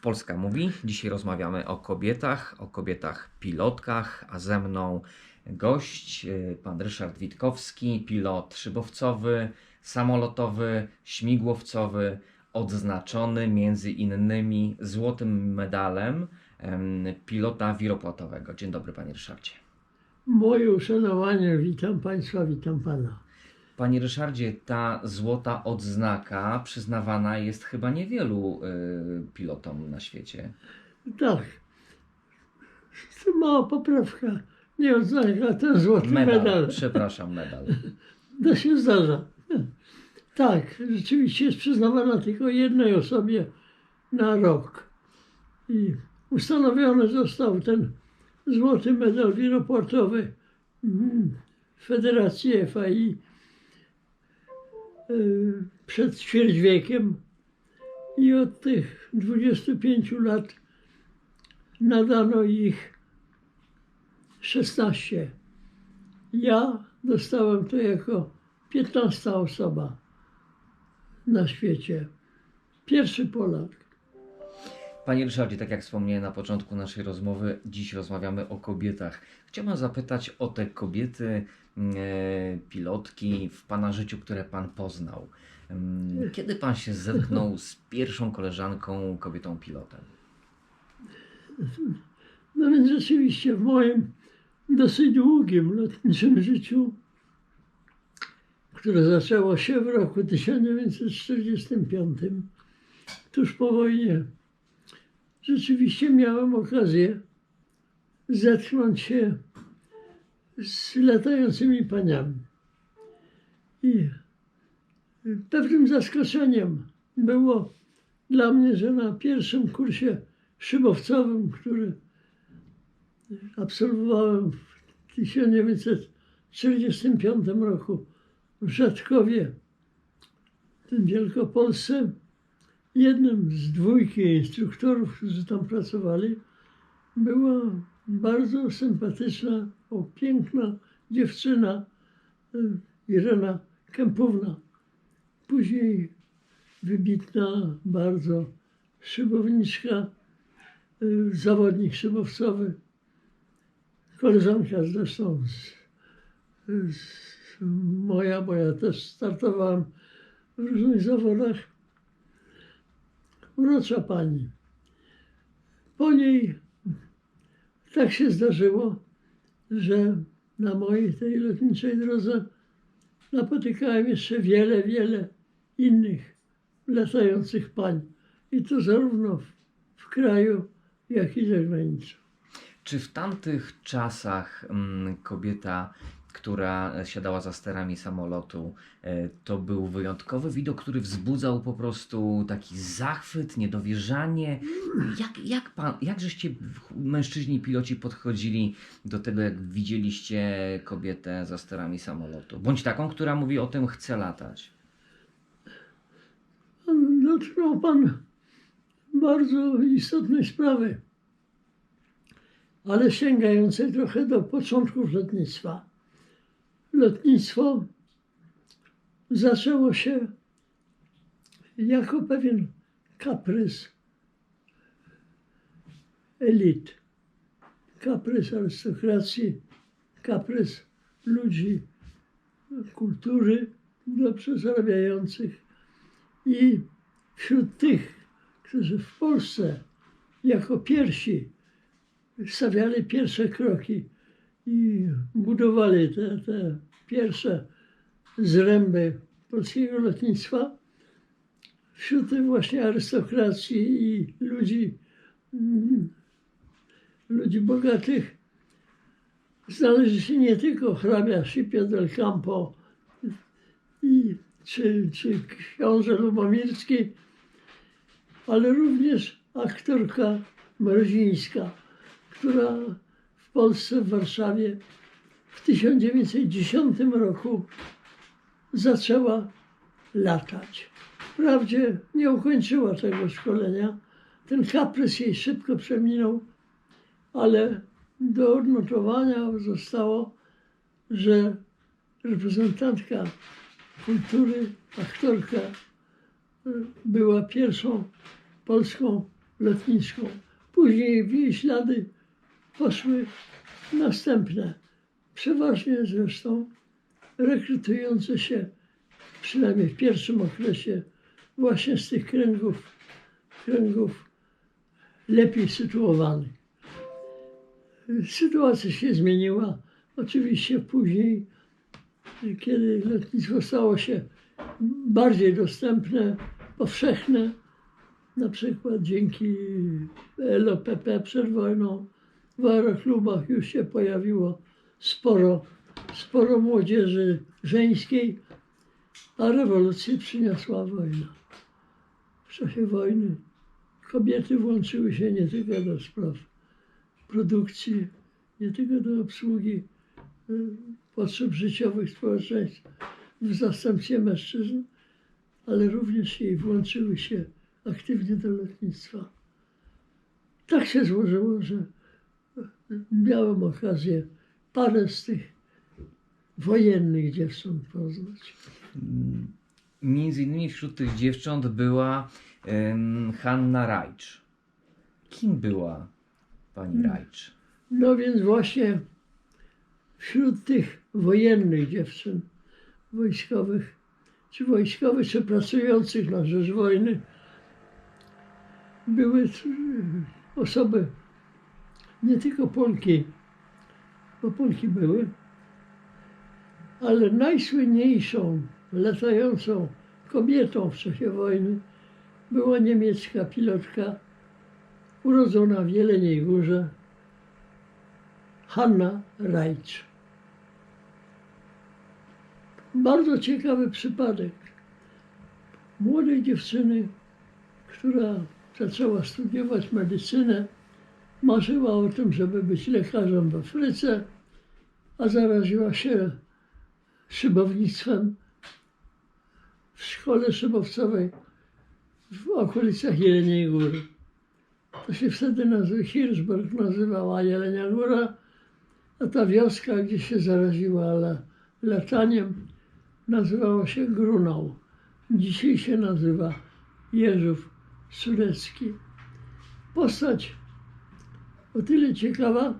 Polska Mówi. Dzisiaj rozmawiamy o kobietach, o kobietach pilotkach, a ze mną gość, y, pan Ryszard Witkowski, pilot szybowcowy, samolotowy, śmigłowcowy, odznaczony między innymi złotym medalem em, pilota wiropłatowego. Dzień dobry, panie Ryszardzie. Moje uszanowanie, witam Państwa, witam Pana. Panie Ryszardzie, ta złota odznaka przyznawana jest chyba niewielu y, pilotom na świecie. Tak, to mała poprawka, nie odznaka, ten złoty Medal, medal. przepraszam, medal. To się zdarza. Tak, rzeczywiście jest przyznawana tylko jednej osobie na rok. I ustanowiony został ten złoty medal wiroportowy mm, Federacji FAI przed ćwierć wiekiem i od tych 25 lat nadano ich 16. Ja dostałem to jako 15 osoba na świecie. Pierwszy Polak. Panie Ryszardzie, tak jak wspomniałem na początku naszej rozmowy, dziś rozmawiamy o kobietach. Chciałbym zapytać o te kobiety, mm, e, pilotki w Pana życiu, które Pan poznał. Mm, Kiedy Pan się zetknął z pierwszą koleżanką, kobietą pilotem? No więc rzeczywiście w moim dosyć długim lotniczym życiu, które zaczęło się w roku 1945, tuż po wojnie, rzeczywiście miałem okazję zetknąć się z latającymi paniami. I pewnym zaskoczeniem było dla mnie, że na pierwszym kursie szybowcowym, który absolwowałem w 1945 roku w Rzadkowie, w Wielkopolsce, jednym z dwójki instruktorów, którzy tam pracowali, była bardzo sympatyczna, o, piękna dziewczyna y, Irena Kępówna. Później wybitna bardzo szybowniczka, y, zawodnik szybowcowy, koleżanka zresztą z, z moja, bo ja też startowałem w różnych zawodach. Urocza pani. Po niej tak się zdarzyło, że na mojej tej lotniczej drodze napotykałem jeszcze wiele, wiele innych latających pań. I to zarówno w, w kraju, jak i za granicą. Czy w tamtych czasach mm, kobieta, która siadała za sterami samolotu, e, to był wyjątkowy widok, który wzbudzał po prostu taki zachwyt, niedowierzanie? Jak, jak pan, jak żeście mężczyźni piloci podchodzili do tego, jak widzieliście kobietę za sterami samolotu? Bądź taką, która mówi o tym, chce latać. Dotknął Pan bardzo istotnej sprawy, ale sięgającej trochę do początków lotnictwa. Lotnictwo zaczęło się jako pewien kaprys elit, kaprys arystokracji, kaprys ludzi kultury dobrze zarabiających. I wśród tych, którzy w Polsce jako pierwsi stawiali pierwsze kroki i budowali te, te pierwsze zręby polskiego lotnictwa, wśród właśnie arystokracji i ludzi, mm, ludzi bogatych. Znaleźli się nie tylko hrabia Scipio del Campo i, czy, czy książę Lubomirski, ale również aktorka Mrozińska, która w Polsce, w Warszawie w 1910 roku zaczęła latać. Wprawdzie nie ukończyła tego szkolenia. Ten kaprys jej szybko przeminął, ale do odnotowania zostało, że reprezentantka kultury, aktorka, y, była pierwszą polską lotniską. Później w jej ślady poszły następne, przeważnie zresztą rekrutujące się, przynajmniej w pierwszym okresie, właśnie z tych kręgów, kręgów lepiej sytuowanych. Sytuacja się zmieniła. Oczywiście później, kiedy lotnictwo stało się bardziej dostępne, powszechne, na przykład dzięki LOPP przed wojną w aeroklubach już się pojawiło sporo, sporo młodzieży żeńskiej, a rewolucję przyniosła wojna. W czasie wojny kobiety włączyły się nie tylko do spraw produkcji, nie tylko do obsługi y, potrzeb życiowych społeczeństw w zastępstwie mężczyzn, ale również i włączyły się aktywnie do lotnictwa. Tak się złożyło, że miałem okazję parę z tych wojennych dziewcząt poznać. Między innymi wśród tych dziewcząt była em, Hanna Rajcz. Kim była pani Hmm. Rajcz? No więc właśnie wśród tych wojennych dziewczyn wojskowych, czy wojskowych, czy pracujących na rzecz wojny, były t- osoby nie tylko Polki, bo Polki były, ale najsłynniejszą latającą kobietą w czasie wojny była niemiecka pilotka urodzona w Jeleniej Górze, Hanna Rajcz. Bardzo ciekawy przypadek młodej dziewczyny, która zaczęła studiować medycynę, marzyła o tym, żeby być lekarzem w Afryce, a zaraziła się szybownictwem w szkole szybowcowej w okolicach Jeleniej Góry. To się wtedy nazywa, Hirschberg nazywała Jelenia Góra, a ta wioska, gdzie się zaraziła la, lataniem, nazywała się Grunał. Dzisiaj się nazywa Jeżów Surecki. Postać o tyle ciekawa,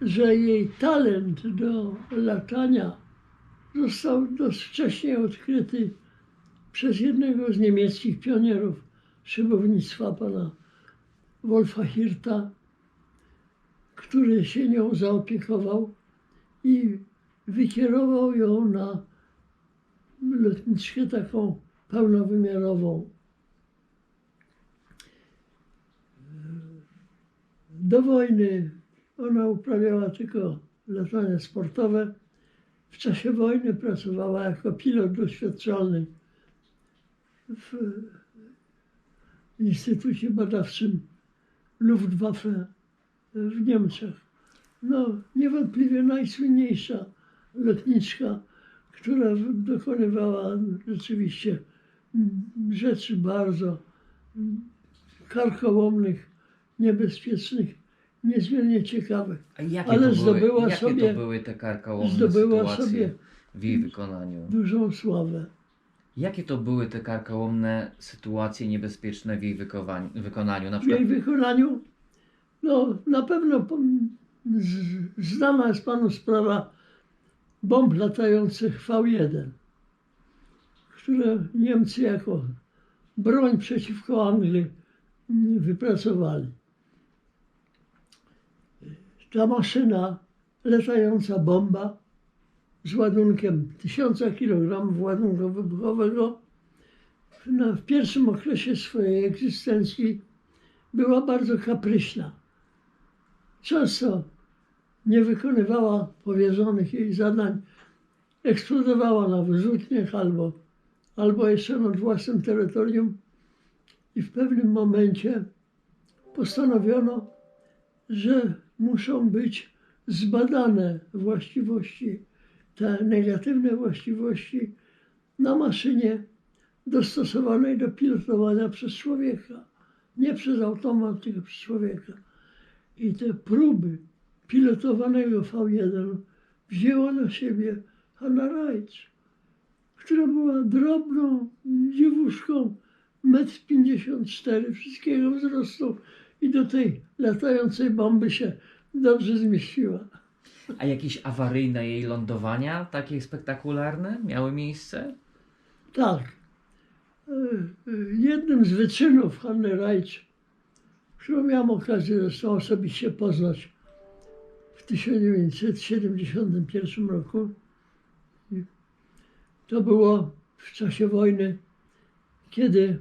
że jej talent do latania został dość wcześnie odkryty przez jednego z niemieckich pionierów szybownictwa, pana Wolfa Hirta, który się nią zaopiekował i wykierował ją na lotniczkę taką pełnowymiarową. Do wojny ona uprawiała tylko latanie sportowe. W czasie wojny pracowała jako pilot doświadczalny w Instytucie Badawczym Luftwaffe w Niemczech. No, niewątpliwie najsłynniejsza lotniczka, która dokonywała rzeczywiście rzeczy bardzo karkołomnych, niebezpiecznych, niezmiernie ciekawych. A jakie Ale to były, zdobyła jakie sobie- to były te karkołomne zdobyła sytuacje sobie- w jej wykonaniu? Dużą sławę. Jakie to były te karkołomne sytuacje niebezpieczne w jej wykowań- wykonaniu? Na W jej wykonaniu, no na pewno z- znana jest panu sprawa bomb latających V1, które Niemcy jako broń przeciwko Anglii mm, wypracowali. Ta maszyna, latająca bomba z ładunkiem 1000 kg ładunku wybuchowego w pierwszym okresie swojej egzystencji była bardzo kapryśna. Często nie wykonywała powierzonych jej zadań, eksplodowała na wyrzutniach albo, albo jeszcze nad własnym terytorium i w pewnym momencie postanowiono, że muszą być zbadane właściwości, te negatywne właściwości na maszynie dostosowanej do pilotowania przez człowieka. Nie przez automat, tylko przez człowieka. I te próby pilotowanego V1 wzięła na siebie Hanna Rajc, która była drobną dziewuszką, 1,54 m wszystkiego wzrostu i do tej latającej bomby się dobrze zmieściła. A jakieś awaryjne jej lądowania, takie spektakularne, miały miejsce? Tak. E, Jednym z wyczynów Hanny Rajcz, którą miałem okazję zresztą osobiście poznać w 1971 roku, to było w czasie wojny, kiedy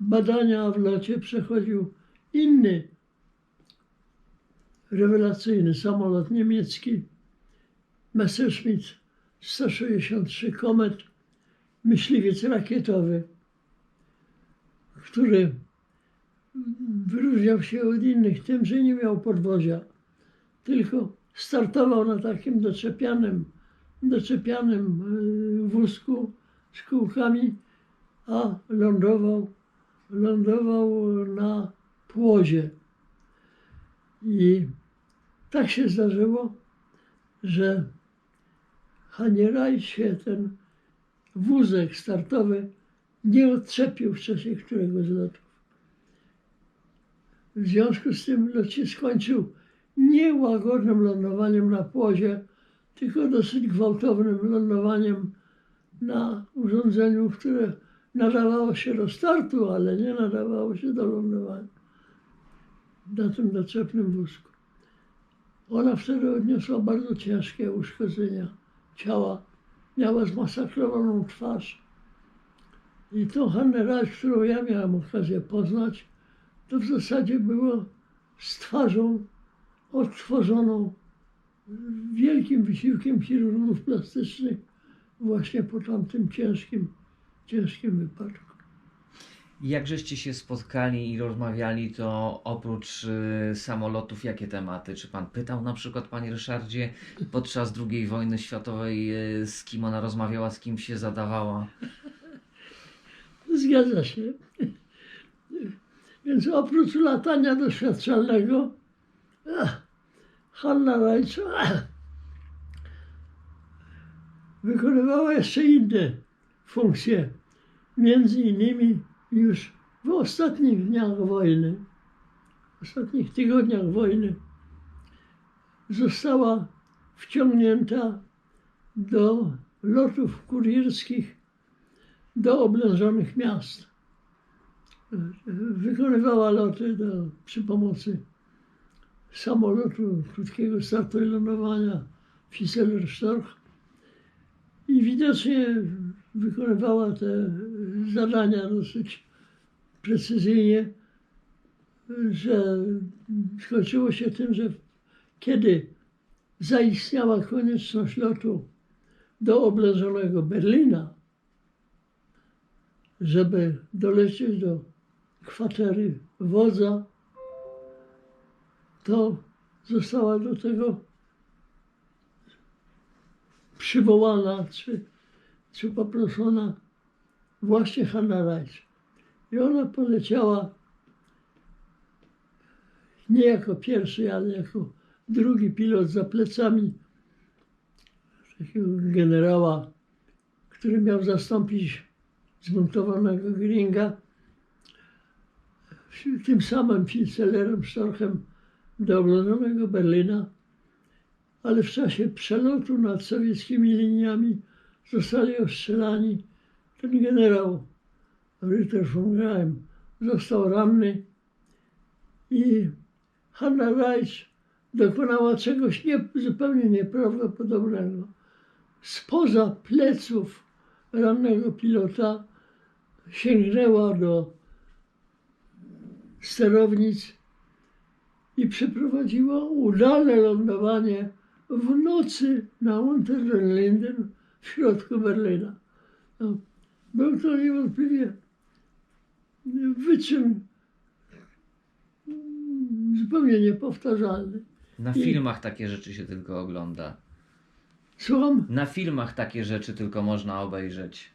badania w locie przechodził inny rewelacyjny samolot niemiecki Messerschmitt 163 Komet myśliwiec rakietowy, który wyróżniał się od innych tym, że nie miał podwozia, tylko startował na takim doczepianym, doczepianym y, wózku z kółkami, a lądował, lądował na płozie. I tak się zdarzyło, że Hanie ten wózek startowy nie odczepił w czasie któregoś z lotów. W związku z tym lot się skończył nie łagodnym lądowaniem na płozie, tylko dosyć gwałtownym lądowaniem na urządzeniu, które nadawało się do startu, ale nie nadawało się do lądowania na tym doczepnym wózku. Ona wtedy odniosła bardzo ciężkie uszkodzenia ciała. Miała zmasakrowaną twarz. I tą Hannę Raj, którą ja miałem okazję poznać, to w zasadzie było z twarzą odtworzoną wielkim wysiłkiem chirurgów plastycznych właśnie po tamtym ciężkim, ciężkim wypadku. Jak żeście się spotkali i rozmawiali, to oprócz y, samolotów, jakie tematy? Czy pan pytał na przykład, panie Ryszardzie, podczas II wojny światowej, y, z kim ona rozmawiała, z kim się zadawała? Zgadza się. Więc oprócz latania doświadczalnego, Hanna Rajcza ach, wykonywała jeszcze inne funkcje. Między innymi już w ostatnich dniach wojny, w ostatnich tygodniach wojny, została wciągnięta do lotów kurierskich do oblężonych miast. Wykonywała loty do, przy pomocy samolotu krótkiego startu i lądowania Fischer-Storch i widocznie wykonywała te zadania dosyć precyzyjnie, że skończyło się tym, że kiedy zaistniała konieczność lotu do oblężonego Berlina, żeby dolecieć do kwatery wodza, to została do tego przywołana czy, czy poproszona właśnie Hanna Rajcz. I ona poleciała nie jako pierwszy, ale jako drugi pilot za plecami takiego generała, który miał zastąpić zmontowanego Gringa. Tym samym Filcellerem Storchem do oblężonego Berlina, ale w czasie przelotu nad sowieckimi liniami zostali ostrzelani. Ten generał Ritter von Graim został ranny i Hanna Reich dokonała czegoś nie, zupełnie nieprawdopodobnego. Spoza pleców rannego pilota sięgnęła do sterownic i przeprowadziła udane lądowanie w nocy na Unter den Linden w środku Berlina. No, był to niewątpliwie wyczyn zupełnie niepowtarzalny. Na I- filmach takie rzeczy się tylko ogląda. Słucham? Na filmach takie rzeczy tylko można obejrzeć.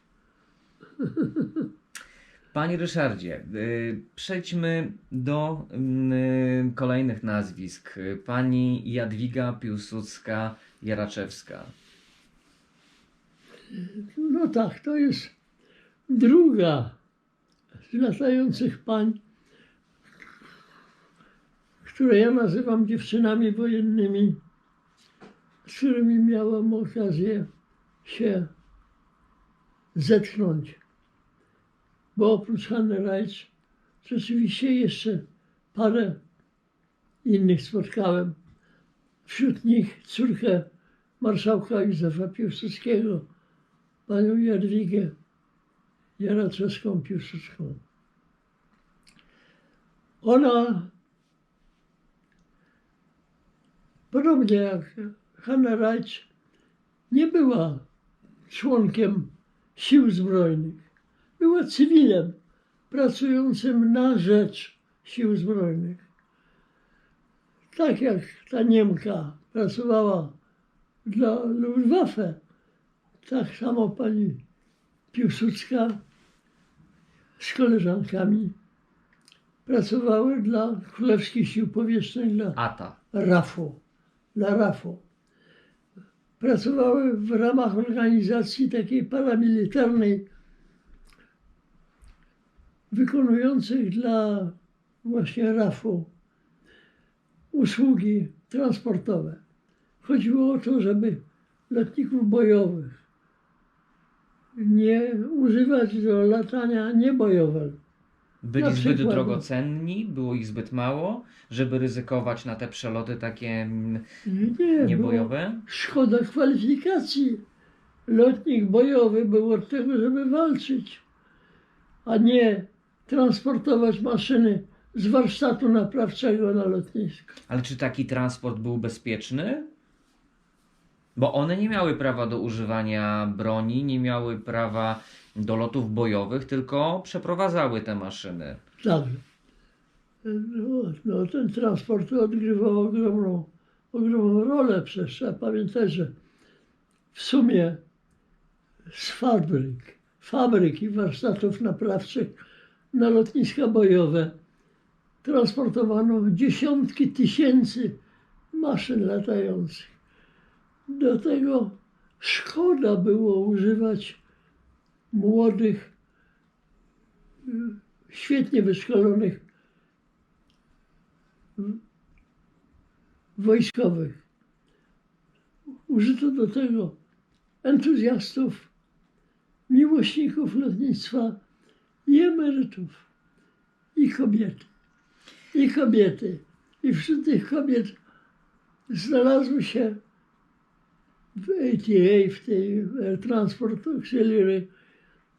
Panie Ryszardzie, y, przejdźmy do y, kolejnych nazwisk. Pani Jadwiga Piłsudska-Jaraczewska. No tak, to jest druga latających pań, które ja nazywam dziewczynami wojennymi, z którymi miałem okazję się zetknąć. Bo oprócz Hanny Rajc rzeczywiście jeszcze parę innych spotkałem. Wśród nich córkę marszałka Józefa Piłsudskiego, panią Jadwigę Jaracewską Piłsudską. Ona, podobnie jak Hanna Rajc, nie była członkiem sił zbrojnych. Była cywilem pracującym na rzecz sił zbrojnych. Tak jak ta Niemka pracowała dla Luftwaffe, tak samo pani Piłsudska z koleżankami pracowały dla Królewskich Sił Powietrznych, dla ATA. RAFO, dla RAFO. Pracowały w ramach organizacji takiej paramilitarnej, wykonujących dla właśnie RAFO usługi transportowe. Chodziło o to, żeby lotników bojowych nie używać do latania niebojowego. Byli Na zbyt przykład- drogocenni, było ich zbyt mało, żeby ryzykować na te przeloty takie mm, Nie, nie, niebojowe. Szkoda kwalifikacji. Lotnik bojowy był od tego, żeby walczyć, a nie transportować maszyny z warsztatu naprawczego na lotnisko. Ale czy taki transport był bezpieczny? Bo one nie miały prawa do używania broni, nie miały prawa do lotów bojowych, tylko przeprowadzały te maszyny. Tak. No, ten transport odgrywał ogromną, ogromną rolę. Przecież trzeba pamiętać, że w sumie z fabryk, fabryk i warsztatów naprawczych na lotniska bojowe transportowano dziesiątki tysięcy maszyn latających. Do tego szkoda było używać młodych, świetnie wyszkolonych wojskowych. Użyto do tego entuzjastów, miłośników lotnictwa i emerytów, i kobiety. I kobiety. I wśród tych kobiet znalazły się w ATA, w tej Transport Auxiliary,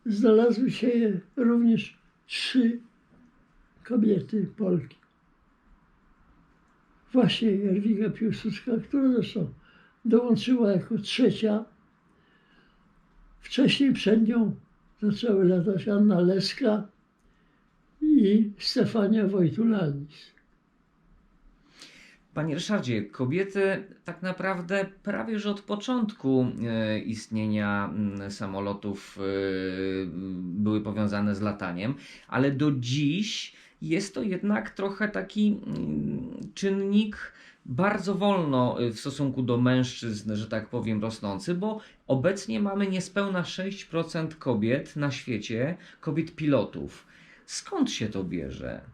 znalazły się również trzy kobiety Polki. Właśnie Jadwiga Piłsudska, która zresztą dołączyła jako trzecia. Wcześniej przed nią zaczęły latać Anna Leska i Stefania Wojtulanis. Panie Ryszardzie, kobiety tak naprawdę prawie że od początku e, istnienia mm, samolotów e, były powiązane z lataniem, ale do dziś jest to jednak trochę taki mm, czynnik bardzo wolno e, w stosunku do mężczyzn, że tak powiem, rosnący, bo obecnie mamy niespełna 6% kobiet na świecie, kobiet pilotów. Skąd się to bierze?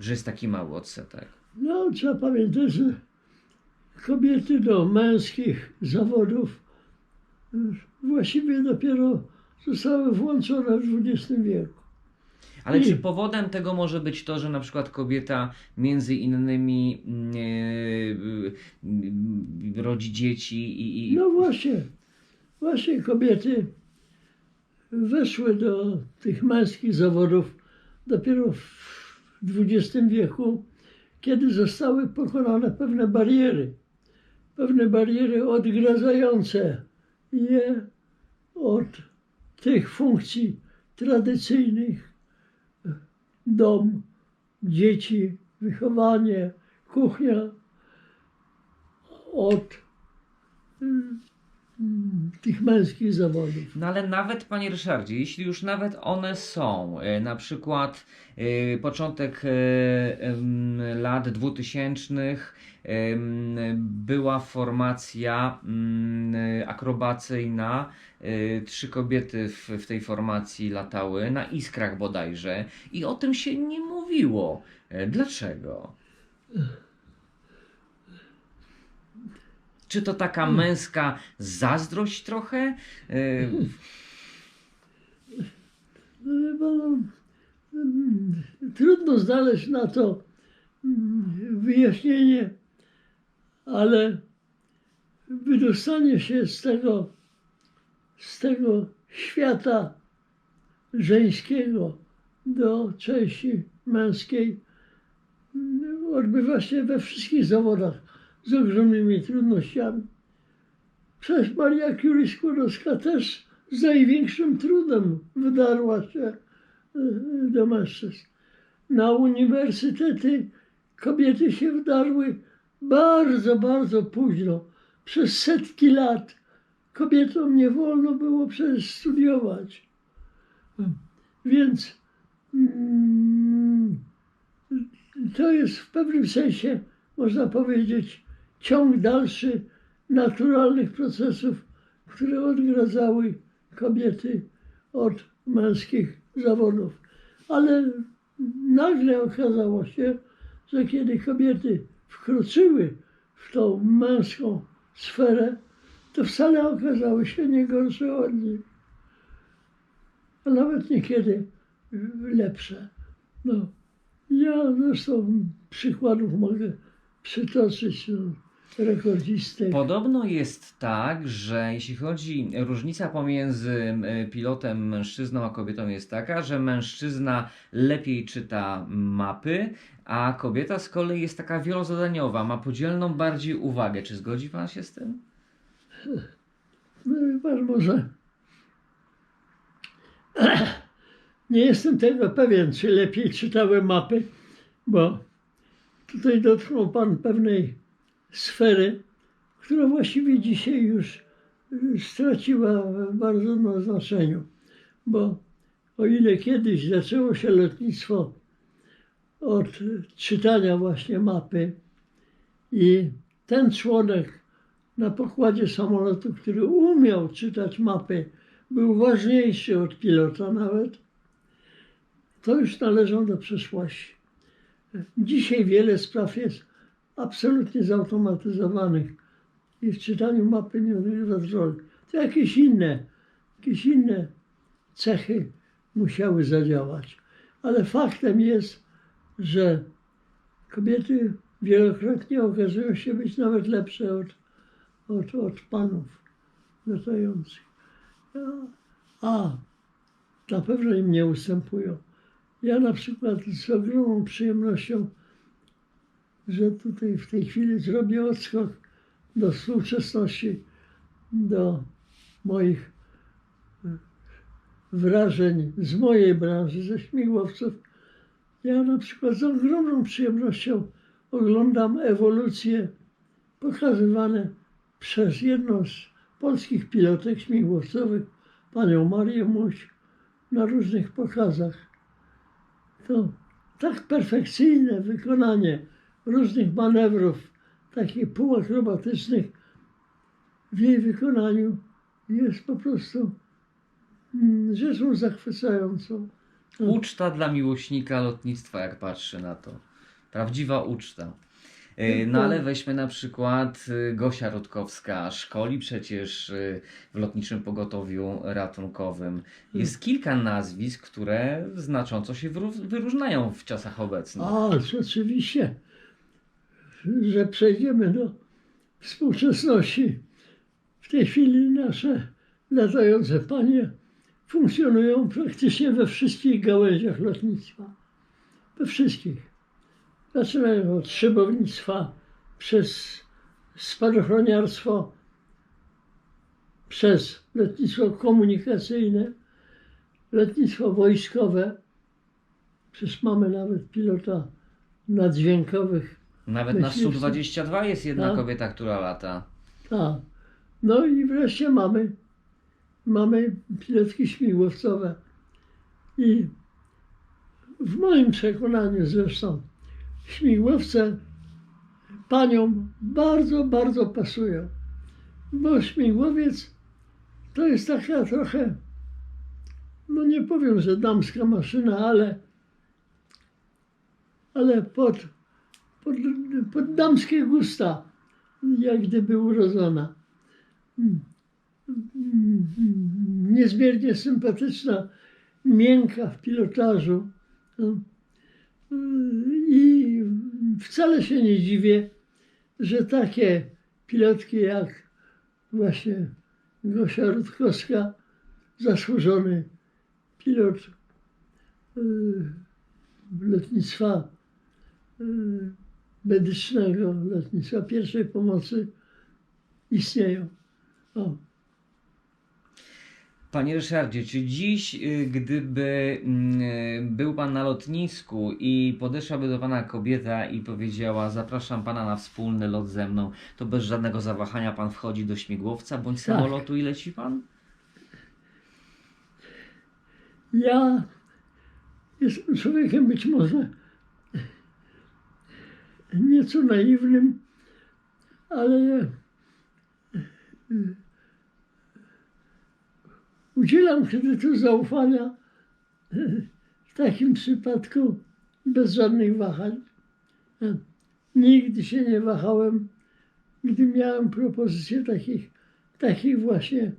Że jest taki mały odsetek. No, trzeba pamiętać, że kobiety do męskich zawodów właściwie dopiero zostały włączone w XX wieku. Ale I- czy powodem tego może być to, że na przykład kobieta między innymi e, rodzi dzieci i, i No właśnie, właśnie kobiety weszły do tych męskich zawodów dopiero w XX wieku, kiedy zostały pokonane pewne bariery. Pewne bariery odgradzające je od tych funkcji tradycyjnych. Dom, dzieci, wychowanie, kuchnia, od tych męskich zawodów. No ale nawet, panie Ryszardzie, jeśli już nawet one są, e, na przykład e, początek e, lat 2000 em, była formacja mm, akrobacyjna, trzy kobiety w, w tej formacji latały, na iskrach bodajże i o tym się nie mówiło. Dlaczego? Czy to taka męska zazdrość trochę? E, No, wie pan, mm, Trudno znaleźć na to mm, wyjaśnienie, ale wydostanie się z tego, z tego świata żeńskiego do części męskiej mm, odbywa się we wszystkich zawodach z ogromnymi trudnościami. Przecież Maria Curie Skłodowska też z największym trudem wdarła się e, do mężczyzn. Na uniwersytety kobiety się wdarły bardzo, bardzo późno. Przez setki lat kobietom nie wolno było przecież studiować. Więc mm, to jest w pewnym sensie, można powiedzieć, ciąg dalszy naturalnych procesów, które odgradzały kobiety od męskich zawodów. Ale nagle okazało się, że kiedy kobiety wkroczyły w tą męską sferę, to wcale okazały się nie gorsze od nich, a nawet niekiedy lepsze. No, ja zresztą przykładów mogę przytoczyć. No, rekordzistek. Podobno jest tak, że jeśli chodzi różnica pomiędzy pilotem mężczyzną a kobietą jest taka, że mężczyzna lepiej czyta mapy, a kobieta z kolei jest taka wielozadaniowa, ma podzielną bardziej uwagę. Czy zgodzi pan się z tym? No pan, może nie jestem tego pewien, czy lepiej czytałem mapy, bo tutaj dotknął pan pewnej sfery, która właściwie dzisiaj już straciła bardzo na znaczeniu, bo o ile kiedyś zaczęło się lotnictwo od czytania właśnie mapy i ten członek na pokładzie samolotu, który umiał czytać mapy, był ważniejszy od pilota nawet, to już należą do przeszłości. Dzisiaj wiele spraw jest absolutnie zautomatyzowanych i w czytaniu mapy nie odgrywa roli. To jakieś inne, jakieś inne cechy musiały zadziałać. Ale faktem jest, że kobiety wielokrotnie okazują się być nawet lepsze od, od, od panów latających. A, na pewno im nie ustępują. Ja na przykład z ogromną przyjemnością że tutaj w tej chwili zrobię odskok do współczesności, do moich e, wrażeń z mojej branży, ze śmigłowców. Ja na przykład z ogromną przyjemnością oglądam ewolucje pokazywane przez jedną z polskich pilotek śmigłowcowych, panią Marię Muś, na różnych pokazach. To tak perfekcyjne wykonanie różnych manewrów, takich półakrobatycznych, w jej wykonaniu jest po prostu mm, rzeczą zachwycającą. Uczta dla miłośnika lotnictwa, jak patrzy na to. Prawdziwa uczta. E, No ale weźmy na przykład e, Gosia Rutkowska, szkoli przecież e, w lotniczym pogotowiu ratunkowym. Jest kilka nazwisk, które znacząco się wyróżniają w czasach obecnych. A, oczywiście, że przejdziemy do współczesności. W tej chwili nasze latające panie funkcjonują praktycznie we wszystkich gałęziach lotnictwa. We wszystkich. Zaczynają od szybownictwa, przez spadochroniarstwo, przez lotnictwo komunikacyjne, lotnictwo wojskowe. Przecież mamy nawet pilota nadzdźwiękowych Nawet na myślisz, że- Su-22 jest jedna kobieta, która lata. Tak. No i wreszcie mamy, mamy pilotki śmigłowcowe. I w moim przekonaniu zresztą śmigłowce paniom bardzo, bardzo pasują. Bo śmigłowiec to jest taka trochę, no nie powiem, że damska maszyna, ale, ale pod, pod, pod damskie gusta, jak gdyby urodzona. Niezmiernie sympatyczna, miękka w pilotażu. I wcale się nie dziwię, że takie pilotki jak właśnie Gosia Rutkowska, zasłużony pilot y, lotnictwa y, medycznego, lotnictwa pierwszej pomocy istnieją. O. Panie Ryszardzie, czy dziś, y, gdyby mm, y, był Pan na lotnisku i podeszłaby do Pana kobieta i powiedziała: Zapraszam Pana na wspólny lot ze mną, to bez żadnego zawahania Pan wchodzi do śmigłowca bądź Tak. samolotu i leci Pan? Ja jestem człowiekiem być może nieco naiwnym, ale udzielam kredytu zaufania w takim przypadku bez żadnych wahań. Nigdy się nie wahałem, gdy miałem propozycję takich, takich właśnie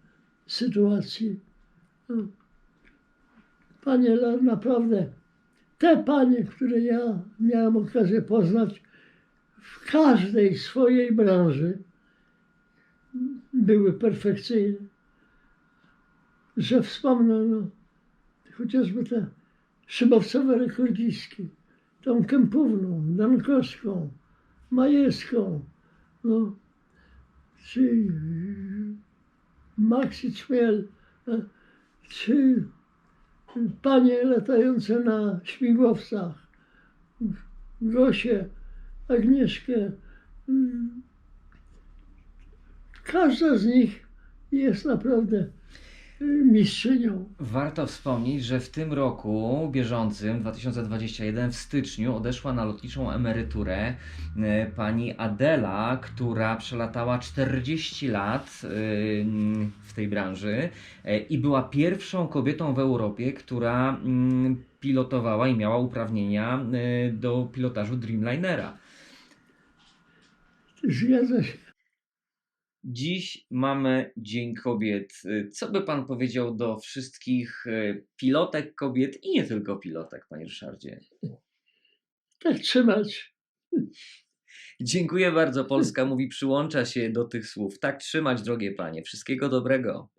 sytuacji. Panie, naprawdę, te panie, które ja miałem okazję poznać w każdej swojej branży, były perfekcyjne. Że wspomnę, no, chociażby te szybowcowe rekordzistki, tą Kępówną, Dankowską, Majewską, no, czy Maxi Czmiel, e, czy panie latające na śmigłowcach, Gosię, Agnieszkę. mm, Każda z nich jest naprawdę y, mistrzynią. Warto wspomnieć, że w tym roku bieżącym, 2021, w styczniu odeszła na lotniczą emeryturę e, pani Adela, która przelatała 40 lat e, w tej branży i była pierwszą kobietą w Europie, która mm, pilotowała i miała uprawnienia do pilotażu Dreamlinera. Zgadza się. Dziś mamy Dzień Kobiet. Co by Pan powiedział do wszystkich e, pilotek kobiet i nie tylko pilotek, Panie Ryszardzie? Tak trzymać. Dziękuję bardzo. Polska mówi, przyłącza się do tych słów. Tak trzymać, drogie panie. Wszystkiego dobrego.